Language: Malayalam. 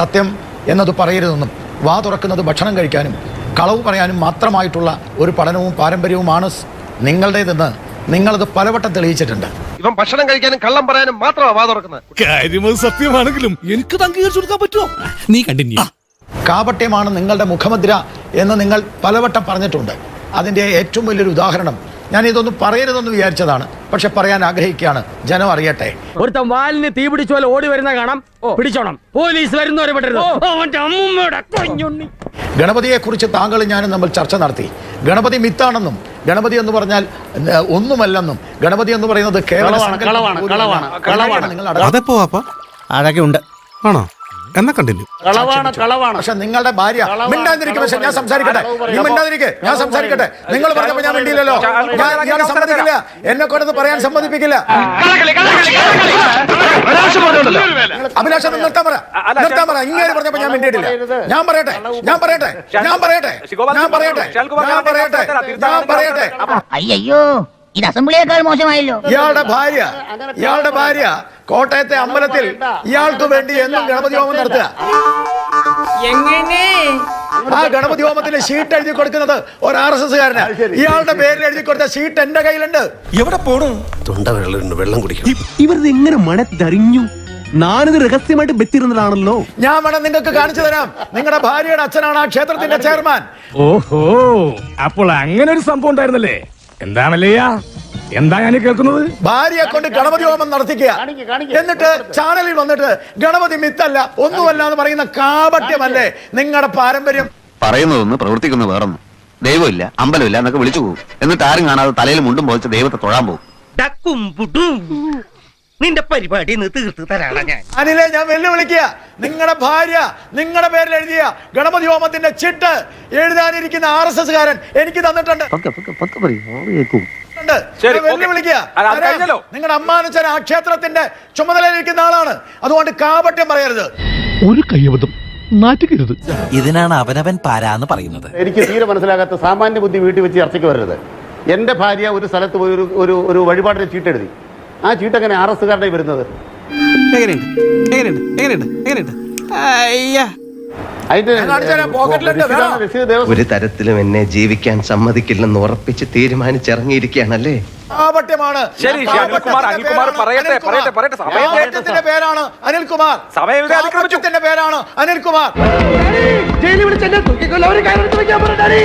സത്യം എന്നത് പറയരുതെന്നും വാ തുറക്കുന്നത് ഭക്ഷണം കഴിക്കാനും കളവ് പറയാനും മാത്രമായിട്ടുള്ള ഒരു പഠനവും പാരമ്പര്യവുമാണ് നിങ്ങളുടേതെന്ന് നിങ്ങളത് പലവട്ടം തെളിയിച്ചിട്ടുണ്ട്. ഇവൻ ഭക്ഷണം കഴിക്കാനും കള്ളം പറയാനും മാത്രമാണ് വാ തുറക്കുന്നത്. കാര്യമത് സത്യമാണെങ്കിലും എനിക്ക് അംഗീകരിച്ചു കൊടുക്കാൻ പറ്റുമോ? നീ കണ്ടിന്യൂ. കാപട്യമാണ് നിങ്ങളുടെ മുഖമുദ്ര എന്ന് നിങ്ങൾ പലവട്ടം പറഞ്ഞിട്ടുണ്ട്. അതിന്റെ ഏറ്റവും വലിയൊരു ഉദാഹരണം ഞാൻ ഇതൊന്നും പറയരുതെന്ന് വിചാരിച്ചതാണ്. പക്ഷെ പറയാൻ ആഗ്രഹിക്കുകയാണ്. ജനം അറിയട്ടെ. ഒരുത്തൻ വാലിന് തീ പിടിച്ച പോലെ ഓടി വരുന്ന കാണാം. പിടിച്ചോണം. പോലീസ് വരുന്നവരെ ഗണപതിയെ കുറിച്ച് താങ്കൾ കൊഞ്ഞുണ്ണി. ഗണപതിയെക്കുറിച്ച് താങ്കളും ഞാനും നമ്മൾ ചർച്ച നടത്തി. ഗണപതി മിത്താണെന്നും ഗണപതി എന്ന് പറഞ്ഞാൽ ഒന്നുമല്ലെന്നും ഗണപതി എന്ന് പറയുന്നത് അപ്പൊ അതൊക്കെ ഉണ്ട് ആണോ? എന്നാ കണ്ടിന്യൂ കളവാണ് കളവാണ്. പക്ഷെ നിങ്ങളുടെ ഭാര്യ മിണ്ടാതിരിക്കും പക്ഷെ ഞാൻ സംസാരിക്കട്ടെ? നീ മിണ്ടാതിരിക്കെ ഞാൻ സംസാരിക്കട്ടെ. നിങ്ങൾ പറഞ്ഞപ്പോ ഞാൻ മിണ്ടിയില്ലല്ലോ. ഞാൻ ഞാൻ സമ്മതിക്കില്ല. എന്നെ കൊണ്ടത് പറയാൻ സമ്മതിപ്പിക്കില്ല. അഭിലാഷം നിർത്താൻ പറ. നിർത്താൻ പറ. ഇങ്ങനെ പറഞ്ഞപ്പോ ഞാൻ മിണ്ടിയിട്ടില്ല. ഞാൻ പറയട്ടെ. ഞാൻ പറയട്ടെ. ഞാൻ പറയട്ടെ. ഞാൻ പറയട്ടെ. ഞാൻ പറയട്ടെ. ഞാൻ പറയട്ടെ. അയ്യോ ഇത് അസംബ്ലിയേക്കാൾ മോശമായല്ലോ. ഇയാളുടെ ഭാര്യ ഇയാളുടെ ഭാര്യ കോട്ടയത്തെ അമ്പലത്തിൽ ഇയാൾക്ക് വേണ്ടി എന്നും ഗണപതി ഹോമം നടത്തുക. ആ ഗണപതി ഹോമത്തിന് ഷീറ്റ് എഴുതി കൊടുക്കുന്നത് ഒരു ആർ എസ് എസ് കാരനാ ഇയാളുടെ പേരിൽ എഴുതി കൊടുത്ത ഷീറ്റ് എന്റെ കയ്യിലുണ്ട്. തൊണ്ട വെള്ളം വെള്ളം കുടിക്കും ഇവരിത് എങ്ങനെ മണത്തറിഞ്ഞു ഞാനിത് രഹസ്യമായിട്ട് വെച്ചിരുന്നതാണല്ലോ. ഞാൻ വേണം നിങ്ങൾക്ക് കാണിച്ചു തരാം. നിങ്ങളുടെ ഭാര്യയുടെ അച്ഛനാണ് ആ ക്ഷേത്രത്തിന്റെ ചെയർമാൻ. ഓഹോ അപ്പോൾ അങ്ങനെ ഒരു സംഭവം ഉണ്ടായിരുന്നല്ലേ? എന്താണല്ലേ എന്താ ഞാൻ കേൾക്കുന്നത്? ഭാര്യയെ കൊണ്ട് ഗണപതി ഹോമം നടത്തിക്കുക. എന്നിട്ട് ചാനലിൽ വന്നിട്ട് ഗണപതി മിത്തല്ല ഒന്നുമല്ല എന്ന് പറയുന്ന കാപട്യമല്ലേ നിങ്ങളുടെ പാരമ്പര്യം? പറയുന്നതൊന്ന് പ്രവർത്തിക്കുന്ന വേറൊന്ന്. ദൈവമില്ല അമ്പലമില്ല എന്നൊക്കെ വിളിച്ചു പോകും. എന്നിട്ട് ആരും കാണാതെ തലയിൽ മുണ്ടും പോയിച്ച് ദൈവത്തെ തൊഴാൻ പോകും. നിന്റെ പരിപാടി തീർത്ത് തരാണ് ഞാൻ. അനിലെ ഞാൻ വെല്ലുവിളിക്കുക. നിങ്ങളുടെ ഭാര്യ നിങ്ങളുടെ പേരിൽ എഴുതിയ ഗണപതി ഹോമത്തിന്റെ ചിട്ട് എഴുതാനിരിക്കുന്ന ആർ എസ് എസ് കാരൻ എനിക്ക് തന്നിട്ടുണ്ട്. നിങ്ങളുടെ അമ്മാനച്ചൻ ആ ക്ഷേത്രത്തിന്റെ ചുമതലയിലിരിക്കുന്ന ആളാണ്. അതുകൊണ്ട് കാപട്യം പറയരുത്. ഒരു കയ്യബദ്ധം. നാറ്റുകരുത്. ഇതിനാണ് അവനവൻ പാരാന്ന് പറയുന്നത്. എനിക്ക് തീരെ മനസ്സിലാകാത്ത സാമാന്യ ബുദ്ധി വീട്ടിൽ വെച്ച് ചർച്ചയ്ക്ക് വരരുത്. എന്റെ ഭാര്യ ഒരു സ്ഥലത്ത് പോയി ഒരു ഒരു ഒരു വഴിപാടിന് ചീട്ടെഴുതി. ആ ചീട്ട് എങ്ങനെ ആർ എസ് കാരുടെ വരുന്നത്? എങ്ങനെയുണ്ട്? എങ്ങനെയുണ്ട്? എങ്ങനെയുണ്ട്? എങ്ങനെയുണ്ട്? അയ്യാ. ഒരു തരത്തിലും എന്നെ ജീവിക്കാൻ സമ്മതിക്കില്ലെന്ന് ഉറപ്പിച്ച് തീരുമാനിച്ചിറങ്ങിയിരിക്കുകയാണല്ലേ? ശരി, അനിൽകുമാർ, അനിൽകുമാർ പറയട്ടെ, പറയട്ടെ, പറയട്ടെ, സമയം കാപട്യത്തിന്റെ പേരാണ് അനിൽകുമാർ. കാപട്യത്തിന്റെ പേരാണ് അനിൽകുമാർ. ജയിലിൽ തൂക്കിക്കൊല്ലും. പറഞ്ഞാടി.